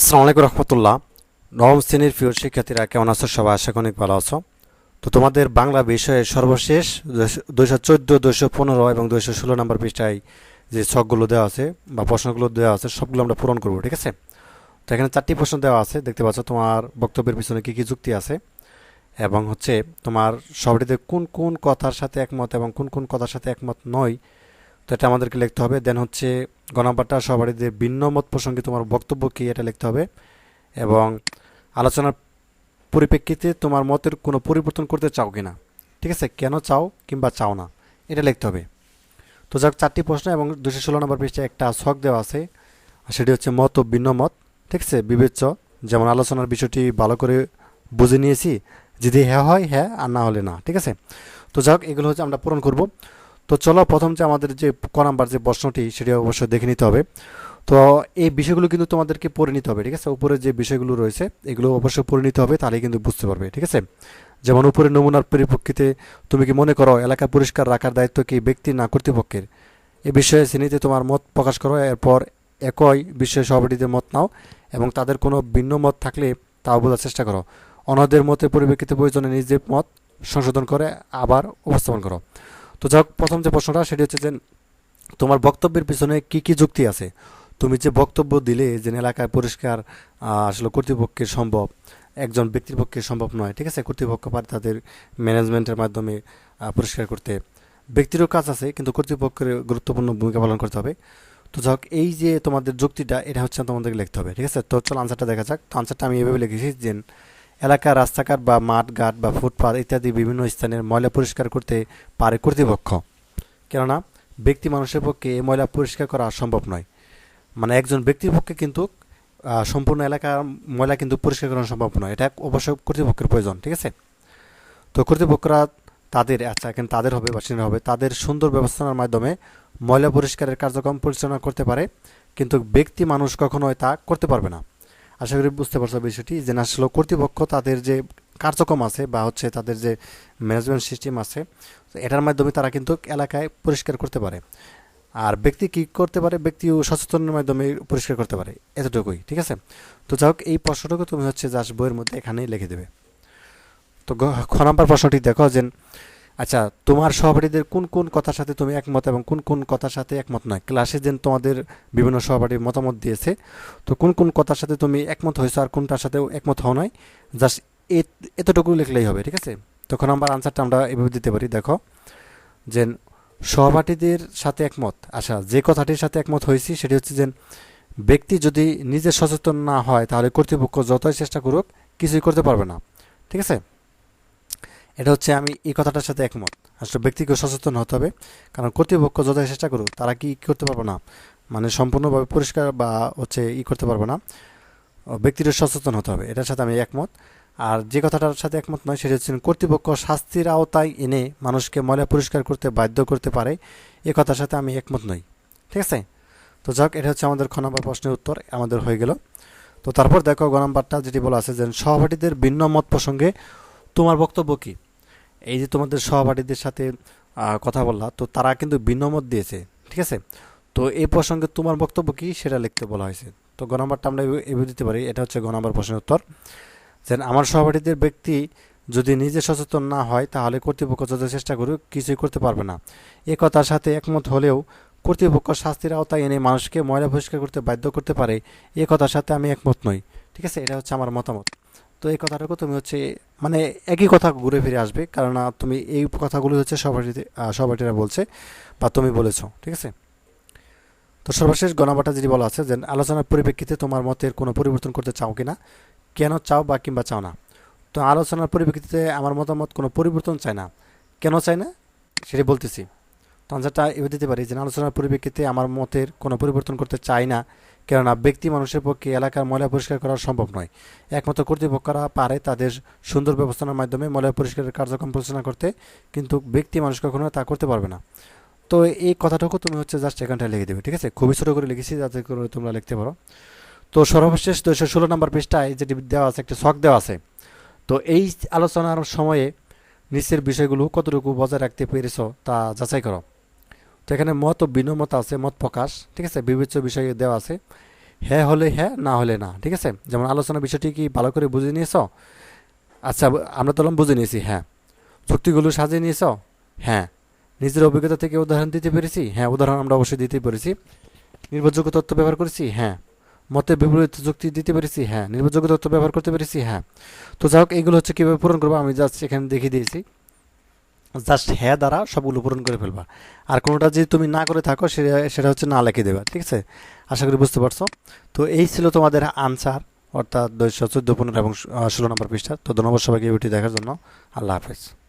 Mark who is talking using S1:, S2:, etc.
S1: আসসালামু আলাইকুম রহমতুল্লাহ। নবম শ্রেণির প্রিয় শিক্ষার্থীরা, কেমন আছো? সবাই আশা অনেক ভালো আছো। তো তোমাদের বাংলা বিষয়ে সর্বশেষ দুইশো চোদ্দ, দুইশো পনেরো এবং দুইশো ষোলো নম্বর পৃষ্ঠায় যে ছকগুলো দেওয়া আছে বা প্রশ্নগুলো দেওয়া আছে, সবগুলো আমরা পূরণ করব, ঠিক আছে? তো এখানে চারটি প্রশ্ন দেওয়া আছে, দেখতে পাচ্ছ তোমার বক্তব্যের পিছনে কী কী যুক্তি আছে এবং হচ্ছে তোমার সবটিতে কোন কোন কথার সাথে একমত এবং কোন কোন কথার সাথে একমত নয় তো এটা আমাদেরকে লিখতে হবে। দেন হচ্ছে গ নাম্বারটা ভিন্ন মত প্রসঙ্গে তোমার বক্তব্য কী এটা লিখতে হবে। এবং আলোচনার পরিপ্রেক্ষিতে তোমার মতের কোনো পরিবর্তন করতে চাও কিনা। ঠিক আছে? কেন চাও কিংবা চাও না? এটা লিখতে হবে। তো যাক, চারটি প্রশ্ন এবং দুশো ষোলো নম্বর পৃষ্ঠে একটা ছক দেওয়া আছে। সেটি হচ্ছে মত ও ভিন্ন মত। ঠিক আছে? বিবেচ্য। যেমন আলোচনার বিষয়টি ভালো করে বুঝে নিয়েছি। যদি হ্যাঁ হয় হ্যাঁ আর না হলে না। ঠিক আছে? তো যাক, এগুলো হচ্ছে আমরা পূরণ করব। তো চলো প্রথম যে আমাদের যে ক নাম্বার যে প্রশ্নটি, সেটি অবশ্যই দেখে নিতে হবে। তো এই বিষয়গুলো কিন্তু তোমাদেরকে পড়ে নিতে হবে, ঠিক আছে? উপরে যে বিষয়গুলো রয়েছে, এগুলো অবশ্যই পড়ে নিতে হবে তাহলে কিন্তু বুঝতে পারবে, ঠিক আছে? যেমন উপরে নমুনার পরিপ্রেক্ষিতে তুমি কি মনে করো, এলাকা পরিষ্কার রাখার দায়িত্ব কি ব্যক্তি না কর্তৃপক্ষের? এ বিষয়ে শ্রেণীতে তোমার মত প্রকাশ করো, এরপর একই বিষয়ে সভাপতিদের মত নাও এবং তাদের কোনো ভিন্ন মত থাকলে তা বোঝার চেষ্টা করো। অন্যদের মতে পরিপ্রেক্ষিতে প্রয়োজনে নিজের মত সংশোধন করে আবার উপস্থাপন করো। তো যাক, প্রথম যে প্রশ্নটা, সেটি হচ্ছে যে তোমার বক্তব্যের পিছনে কি কি যুক্তি আছে? তুমি যে বক্তব্য দিলে যে এলাকায় পরিষ্কার আসলে কর্তৃপক্ষের সম্ভব, একজন ব্যক্তির পক্ষে সম্ভব নয়, ঠিক আছে? কর্তৃপক্ষ পারে তাদের ম্যানেজমেন্টের মাধ্যমে পরিষ্কার করতে। ব্যক্তিরও কাজ আছে, কিন্তু কর্তৃপক্ষের গুরুত্বপূর্ণ ভূমিকা পালন করতে হবে। তো যাক, এই যে তোমাদের যুক্তিটা, এটা হচ্ছে তোমাদেরকে লিখতে হবে, ঠিক আছে? তো চলো আনসারটা দেখা যাক। তো আনসারটা আমি এভাবে লিখেছি যে এলাকার রাস্তাঘাট বা মাঠ ঘাট বা ফুটপাথ ইত্যাদি বিভিন্ন স্থানের ময়লা পরিষ্কার করতে পারে কর্তৃপক্ষ। কেননা, ব্যক্তি মানুষের পক্ষে এই ময়লা পরিষ্কার করা সম্ভব নয়। মানে একজন ব্যক্তির পক্ষে কিন্তু সম্পূর্ণ এলাকার ময়লা কিন্তু পরিষ্কার করা সম্ভব নয়। এটা অবশ্যই কর্তৃপক্ষের প্রয়োজন, ঠিক আছে? তো কর্তৃপক্ষরা তাদের আচ্ছা এখানে তাদের হবে বা হবে, তাদের সুন্দর ব্যবস্থার মাধ্যমে ময়লা পরিষ্কারের কার্যক্রম পরিচালনা করতে পারে, কিন্তু ব্যক্তি মানুষ কখনোই তা করতে পারবে না। আশা করি বুঝতে পারছ বিষয়টি, যে না, আসলে কর্তৃপক্ষ তাদের যে কার্যক্রম আছে বা হচ্ছে তাদের যে ম্যানেজমেন্ট সিস্টেম আছে এটার মাধ্যমে তারা কিন্তু এলাকায় পরিষ্কার করতে পারে। আর ব্যক্তি কী করতে পারে? ব্যক্তিও সচেতনের মাধ্যমে পরিষ্কার করতে পারে, এতটুকুই, ঠিক আছে? তো যাই হোক, এই প্রশ্নটুকু তুমি হচ্ছে জাস্ট বইয়ের মধ্যে এখানেই লিখে দেবে। তো খ প্রশ্নটি দেখো যে আচ্ছা তোমার সহপাঠীদের কোন কোন কথার সাথে তুমি একমত এবং কোন কোন কথার সাথে একমত নয়? ক্লাসে যেন তোমাদের বিভিন্ন সহপাঠী মতামত দিয়েছে, তো কোন কোন কথার সাথে তুমি একমত হয়েছো আর কোনটার সাথে একমত হও নয় জাস্ট এতটুকু লিখলেই হবে, ঠিক আছে? তখন আমার আনসারটা আমরা এভাবে দিতে পারি, দেখো। যে সহপাঠীদের সাথে একমত আচ্ছা যে কথাটির সাথে একমত হয়েছি সেটি হচ্ছে যে ব্যক্তি যদি নিজে সচেতন না হয় তাহলে কর্তৃপক্ষ যতই চেষ্টা করুক কিছুই করতে পারবে না, ঠিক আছে? এটা হচ্ছে আমি এই কথাটার সাথে একমত। আসলে ব্যক্তিকে সচেতন হতে হবে, কারণ কর্তৃপক্ষ যতই চেষ্টা করুক, তারা কি করতে পারবে না? মানে সম্পূর্ণভাবে পরিষ্কার বা হচ্ছে ই করতে পারবে না। ব্যক্তির সচেতন হতে হবে, এটার সাথে আমি একমত। আর যে কথাটার সাথে একমত নয়, সেটা হচ্ছে কর্তৃপক্ষ শাস্তির আওতায় এনে মানুষকে ময়লা পরিষ্কার করতে বাধ্য করতে পারে, এ কথার সাথে আমি একমত নই। ঠিক আছে? তো যাক, এটা হচ্ছে আমাদের খ নম্বর প্রশ্নের উত্তর, আমাদের হয়ে গেল। তো তারপর দেখো গ নাম্বারটা যেটি বলা আছে যে সহপাঠীদের ভিন্ন মত প্রসঙ্গে তোমার বক্তব্য কি? এই যে তোমাদের সহপাঠীদের সাথে কথা বললা, তো তারা কিন্তু ভিন্ন মত দিয়েছে, ঠিক আছে? তো এই প্রসঙ্গে তোমার বক্তব্য কি সেটা লিখতে বলা হয়েছে। তো গ নাম্বারটা আমরা এভাবে দিতে পারি, এটা হচ্ছে গ নাম্বার প্রশ্নের উত্তর। যে আমার সহপাঠীদের ব্যক্তি যদি নিজে সচেতন না হয়, তাহলে কর্তৃপক্ষ যত চেষ্টা করুক, কিছুই করতে পারবে না। এ কথার সাথে একমত হলেও কর্তৃপক্ষ শাস্তির আওতায় এনে মানুষকে ময়লা পরিষ্কার করতে বাধ্য করতে পারে, এ কথার সাথে আমি একমত নই, ঠিক আছে? এটা হচ্ছে আমার মতামত। তো এই কথাটুকু তুমি হচ্ছে মানে একই কথা ঘুরে ফিরে আসবে কারণ তুমি এই কথাগুলো হচ্ছে সহপাঠীতে আহ, বলছে বা তুমি বলেছ ঠিক আছে? তো সর্বশেষ গণবাটা যেটি বলা আছে যে আলোচনার পরিপ্রেক্ষিতে তোমার মতের কোনো পরিবর্তন করতে চাও কি না কেন চাও বা কিংবা চাও না? তো আলোচনার পরিপ্রেক্ষিতে আমার মতামত কোনো পরিবর্তন চায় না। কেন চাই না? সেটি বলতেছি। তো আনসারটা এভাবে দিতে পারি যে আলোচনার পরিপ্রেক্ষিতে আমার মতের কোনো পরিবর্তন করতে চাই না। কেননা ব্যক্তি মানুষের পক্ষে এলাকার ময়লা পরিষ্কার করা সম্ভব নয়। একমাত্র কর্তৃপক্ষরা পারে তাদের সুন্দর ব্যবস্থার মাধ্যমে ময়লা পরিষ্কারের কার্যক্রম পরিচালনা করতে, কিন্তু ব্যক্তি মানুষ কখনো তা করতে পারবে না। তো এই কথাটুকু তুমি হচ্ছে জাস্ট এখানটায় লিখে দেবে, ঠিক আছে? খুবই ছোটো করে লিখেছি যাতে করে তোমরা লিখতে পারো। তো সর্বশেষ দুশো ষোলো নম্বর পৃষ্ঠায় যেটি দেওয়া আছে, একটি শখ দেওয়া আছে। তো এই আলোচনার সময়ে নিচের বিষয়গুলো কতটুকু বজায় রাখতে পেরেছ তা যাচাই করো। তো এখানে মত ও ভিন্ন মত আছে, মত প্রকাশ, ঠিক আছে? বিবেচ্য বিষয়ে দেওয়া আছে। হ্যাঁ হলে হ্যাঁ না হলে না, ঠিক আছে? যেমন আলোচনা বিষয়টি কি ভালো করে বুঝে নিয়েছো? আচ্ছা আমরা তো বুঝে নিয়েছি হ্যাঁ। যুক্তিগুলো সাজিয়ে নিয়েছ? হ্যাঁ। নিজের অভিজ্ঞতা থেকে উদাহরণ দিতে পেরেছি? হ্যাঁ উদাহরণ আমরা অবশ্যই দিতে পেরেছি। নির্ভরযোগ্য তথ্য ব্যবহার করেছি? হ্যাঁ। মতে বিপরীত যুক্তি দিতে পেরেছি? হ্যাঁ। নির্ভরযোগ্য তথ্য ব্যবহার করতে পেরেছি? হ্যাঁ। তো যাই হোক, এগুলো হচ্ছে কীভাবে পূরণ করব আমি জাস্ট এখানে দেখিয়ে দিয়েছি। জাস্ট হ্যাঁ দ্বারা সবগুলো পূরণ করে ফেলবা। আর কোনোটা যদি তুমি না করে থাকো, সেটা সেটা হচ্ছে না লেখে দেবা, ঠিক আছে? আশা করি বুঝতে পারছ? তো এই ছিল তোমাদের আনসার অর্থাৎ দুইশো চোদ্দ, পনেরো এবং ষোলো নম্বর পৃষ্ঠা তো ধন্যবাদ সবাইকে ভিডিও দেখার জন্য। আল্লাহ হাফেজ।